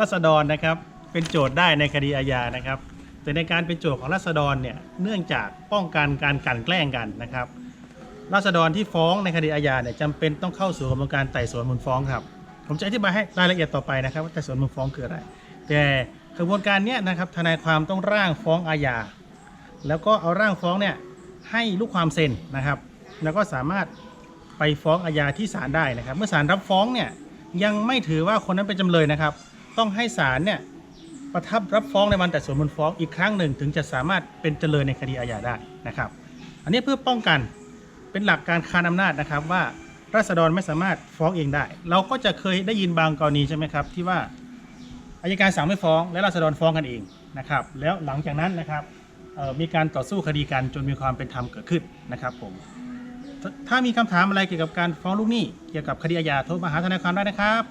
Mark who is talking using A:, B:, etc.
A: รัษฎรนะครับ เป็นโจทย์ได้ในคดีอาญานะครับ แต่ในการเป็นโจทย์ของรัษฎรเนี่ยเนื่องจากป้องกันการกลั่นแกล้งกันนะครับรัษฎรที่ฟ้องในคดีอาญาเนี่ยจำเป็นต้องเข้าสู่กระบวนการไต่สวนมูลฟ้องครับ ผมจะอธิบายให้รายละเอียดต่อไปนะครับ ว่าไต่สวนมูลฟ้องคืออะไร แต่กระบวนการเนี้ยนะครับทนายความต้องร่างฟ้องอาญาแล้วก็เอาร่างฟ้องเนี่ยให้ลูกความเซ็นนะครับ แล้วก็สามารถไปฟ้องอาญาที่ศาลได้นะครับ เมื่อศาลรับฟ้องเนี่ยยังไม่ถือว่าคนนั้นเป็นจำเลยนะครับ ต้องให้ศาลเนี่ยประทับรับฟ้องในวันแต่สวนมูลฟ้องอีกครั้งหนึ่ง ถึงจะสามารถเป็นจำเลยในคดีอาญาได้นะครับ อันนี้เพื่อป้องกันเป็นหลักการคานอำนาจนะครับว่าราษฎรไม่สามารถฟ้องเองได้ เราก็จะเคยได้ยินบางกรณีใช่ไหมครับ ที่ว่าอายการสั่งไม่ฟ้อง และราษฎรฟ้องกันเองนะครับ แล้วหลังจากนั้นนะครับมีการต่อสู้คดีกันจนมีความเป็นธรรมเกิดขึ้นนะครับผมถถ้ามีคำถามอะไรเกี่ยวกับการฟ้องลูกหนี้เกี่ยวกับคดีอาญาโทรมาหาทนายความได้นะครับ